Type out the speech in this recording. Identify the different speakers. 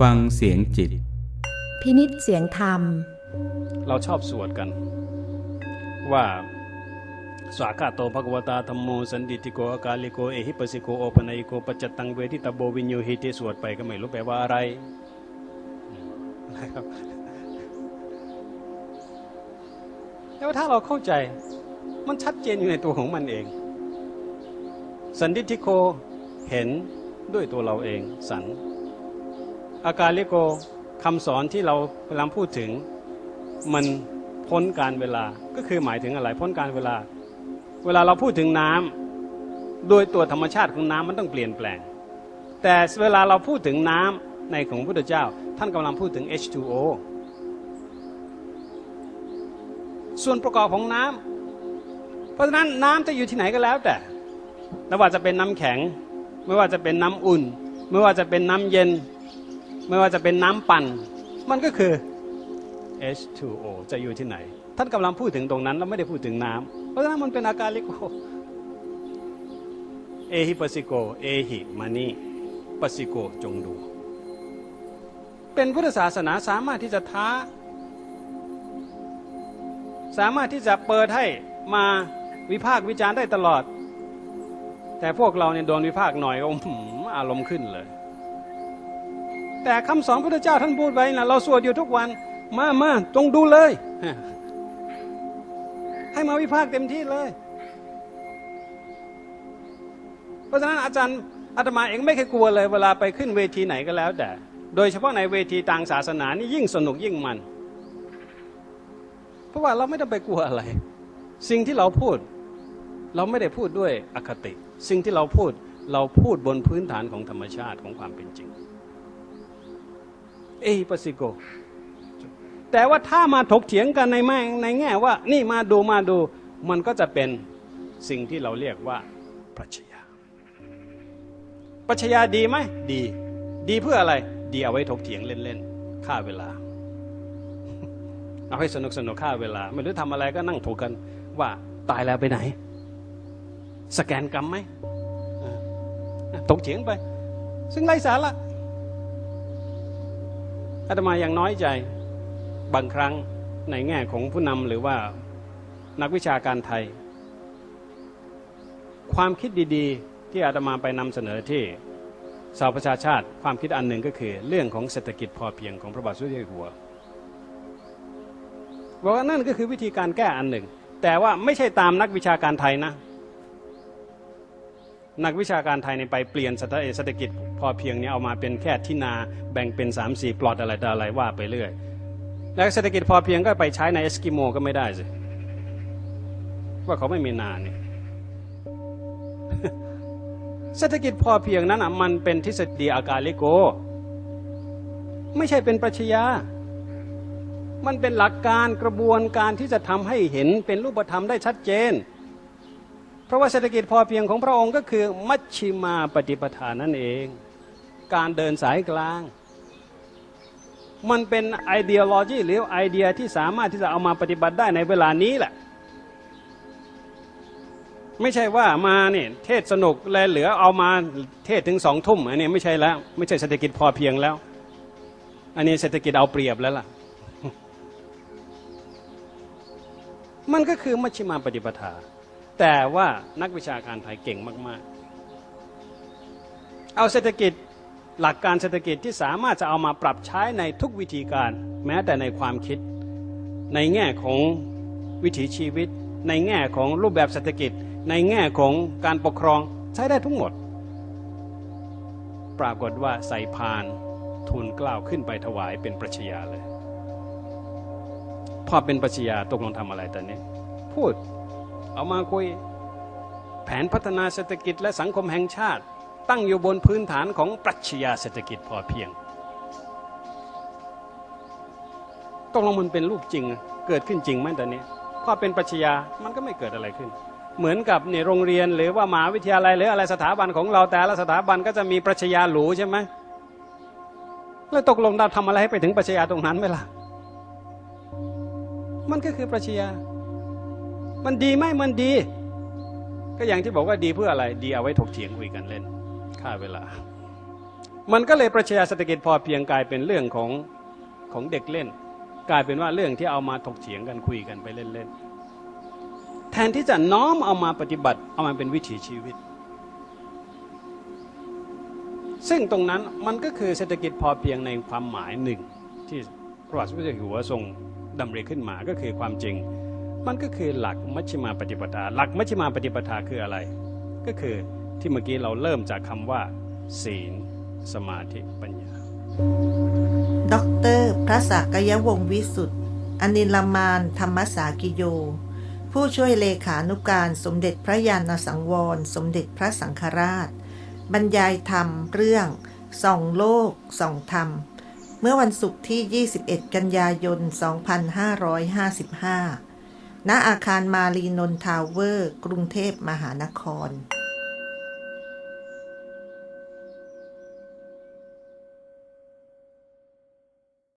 Speaker 1: ฟังเสียงจิต
Speaker 2: พินิษเสียงธรรม
Speaker 3: เราชอบสวดกัน ว่าสวากาโตภควตาธรรมโมสันดิติโกอากาลิโกเอหิปัสสิโกโอปนัยโกปัจจตังเวทิตาโบวิญโยหิติสวดไปก็ไม่รู้แปลว่าอะไรนะครับแต่ว่าถ้าเราเข้าใจมันชัดเจนอยู่ในตัวของมันเอง สันดิติโกเห็นด้วยตัวเราเองสัน อาการลิโกคำสอนที่เราพยายามพูดถึงมันพ้นการเวลาก็คือหมายถึงอะไรพ้นการเวลา เวลาเราพูดถึงน้ำโดยตัวธรรมชาติของน้ำมันต้องเปลี่ยนแปลง แต่เวลาเราพูดถึงน้ำในของพระพุทธเจ้า ท่านกำลังพูดถึง H2O ส่วนประกอบของน้ำเพราะฉะนั้นน้ำจะอยู่ที่ไหนก็แล้วแต่ไม่ว่าจะเป็นน้ำแข็ง ไม่ว่าจะเป็นน้ำอุ่น ไม่ว่าจะเป็นน้ำเย็น ไม่ว่าจะเป็นน้ำปั่น มันก็คือ H2O จะอยู่ที่ไหน ท่านกำลังพูดถึงตรงนั้นแล้วไม่ได้พูดถึงน้ำเพราะฉะนั้นมันเป็นอาการลิโกเอหิปัสสิโก เอหิมานีปัสสิโกจงดู เป็นพุทธศาสนาสามารถที่จะท้า สามารถที่จะเปิดให้มาวิพากษ์วิจารณ์ได้ตลอด แต่พวกเราเนี่ยโดนวิพากษ์หน่อยก็อื้อหืออารมณ์ขึ้นเลย แต่คำสอนพระเจ้าท่านพูดไว้นะเราสวดอยู่ทุกวันมามาจงดูเลย ให้มาวิพากษ์เต็มที่เลย เพราะฉะนั้นอาจารย์อาตมาเองไม่เคยกลัวเลยเวลาไปขึ้นเวทีไหนก็แล้วแต่ โดยเฉพาะในเวทีทางศาสนานี่ยิ่งสนุกยิ่งมัน เพราะว่าเราไม่ต้องไปกลัวอะไร สิ่งที่เราพูด เราไม่ได้พูดด้วยอคติ สิ่งที่เราพูดเราพูดบนพื้นฐานของธรรมชาติของความเป็นจริง เอปัสสิโก แต่ว่าถ้ามาถกเถียงกันในแม่ในแง่ว่า นี่มาดูมาดูมันก็จะเป็นสิ่งที่เราเรียกว่าปรัชญาปรัชญาดีไหมดี ดีเพื่ออะไร ดีเอาไว้ถกเถียงเล่นๆฆ่าเวลา เอาให้สนุกสนุกฆ่าเวลา ไม่รู้ทำอะไรก็นั่งถกกันว่าตายแล้วไปไหน สแกนกรรมไหมอ่าถกเถียงไป ซึ่งไร้สาระ อาตมายังน้อยใจบางครั้งในแง่ของผู้นำหรือว่านักวิชาการไทย ความคิดดีๆ ที่อาตมาไปนำเสนอที่สาวประชาชาติความคิดอันหนึ่งก็คือ เรื่องของเศรษฐกิจพอเพียงของพระบาทสมเด็จหัวบอกว่านั่นก็คือวิธีการแก้อันหนึ่ง แต่ว่าไม่ใช่ตามนักวิชาการไทยนะ นักวิชาการไทยในไปเปลี่ยนเศรษฐกิจ อเพียงเนี่ยเอามาเป็นแค่ที่นาแบ่งเป็น 3 4 ปลอดอะไรต่ออะไรว่าไปเรื่อย แล้วเศรษฐกิจพอเพียงก็ไปใช้ในเอสกิโมก็ไม่ได้สิว่าเขาไม่มีนาเนี่ยเศรษฐกิจพอเพียงนั้นอะมันเป็นทฤษฎีอากาลิโก ไม่ใช่เป็นปรัชญา มันเป็นหลักการกระบวนการที่จะทำให้เห็นเป็นรูปธรรมได้ชัดเจน เพราะว่าเศรษฐกิจพอเพียงของพระองค์ก็คือ มัชชิมาปฏิปทานนั่นเอง การเดินสายกลาง มันเป็นไอเดียโลจีหรือไอเดียที่สามารถที่จะเอามาปฏิบัติได้ในเวลานี้แหละ ไม่ใช่ว่ามาเนี่ยเทศสนุกเลเหลือเอามาเทศถึงสองทุ่มอันนี้ไม่ใช่แล้ว ไม่ใช่เศรษฐกิจพอเพียงแล้ว อันนี้เศรษฐกิจเอาเปรียบแล้วล่ะ มันก็คือมัชฌิมาปฏิปทา แต่ว่านักวิชาการไทยเก่งมาก ๆ เอาเศรษฐกิจ หลักการเศรษฐกิจที่สามารถจะเอามาปรับใช้ในทุกวิธีการ แม้แต่ในความคิด ในแง่ของวิถีชีวิต ในแง่ของรูปแบบเศรษฐกิจ ในแง่ของการปกครองใช้ได้ทั้งหมด ปรากฏว่าใส่พานทูลกล้าวขึ้นไปถวายเป็นปรัชญาเลย พอเป็นปรัชญาตกลงทำอะไรตอนนี้ พูดเอามาคุยแผนพัฒนาเศรษฐกิจและสังคมแห่งชาติ ตั้งอยู่บนพื้นฐานของปรัชญาเศรษฐกิจพอเพียงตกลงมันเป็นรูปจริง เกิดขึ้นจริงไหมตอนนี้พอเป็นปรัชญามันก็ไม่เกิดอะไรขึ้น เหมือนกับเนี่ยโรงเรียนหรือว่ามหาวิทยาลัยหรืออะไรสถาบันของเราแต่ละสถาบันก็จะมีปรัชญาหรูใช่ไหมแล้วตกลงเราทำอะไรให้ไปถึงปรัชญาตรงนั้นไหมล่ะ มันก็คือปรัชญา มันดีไหมมันดี ก็อย่างที่บอกว่าดีเพื่ออะไร ดีเอาไว้ถกเถียงคุยกันเล่น ฆ่าเวลา มันก็เลยปรัชญาเศรษฐกิจพอเพียงกลายเป็นเรื่องของของเด็กเล่น กลายเป็นว่าเรื่องที่เอามาถกเถียงกันคุยกันไปเล่นๆแทนที่จะน้อมเอามาปฏิบัติเอามาเป็นวิถีชีวิต ซึ่งตรงนั้นมันก็คือเศรษฐกิจพอเพียงในความหมายหนึ่ง ที่พระบาทสมเด็จพระเจ้าอยู่หัวทรงดำริขึ้นมาก็คือความจริง มันก็คือหลักมัชฌิมาปฏิปทา หลักมัชฌิมาปฏิปทาคืออะไร ก็คือ ที่เมื่อกี้เราเริ่มจากคำว่า ศีล สมาธิปัญญา
Speaker 1: ด็อกเตอร์พระศักยวงศ์วิสุทธ์อนิลมาน ธรรมสากิโย ผู้ช่วยเลขานุการสมเด็จพระยาณสังวร สมเด็จพระสังฆราช บรรยายธรรมเรื่องส่องโลกส่องธรรม เมื่อวันศุกร์ที่ 21 กันยายน 2555 ณอาคารมารีนนทาวเวอร์ กรุงเทพมหานคร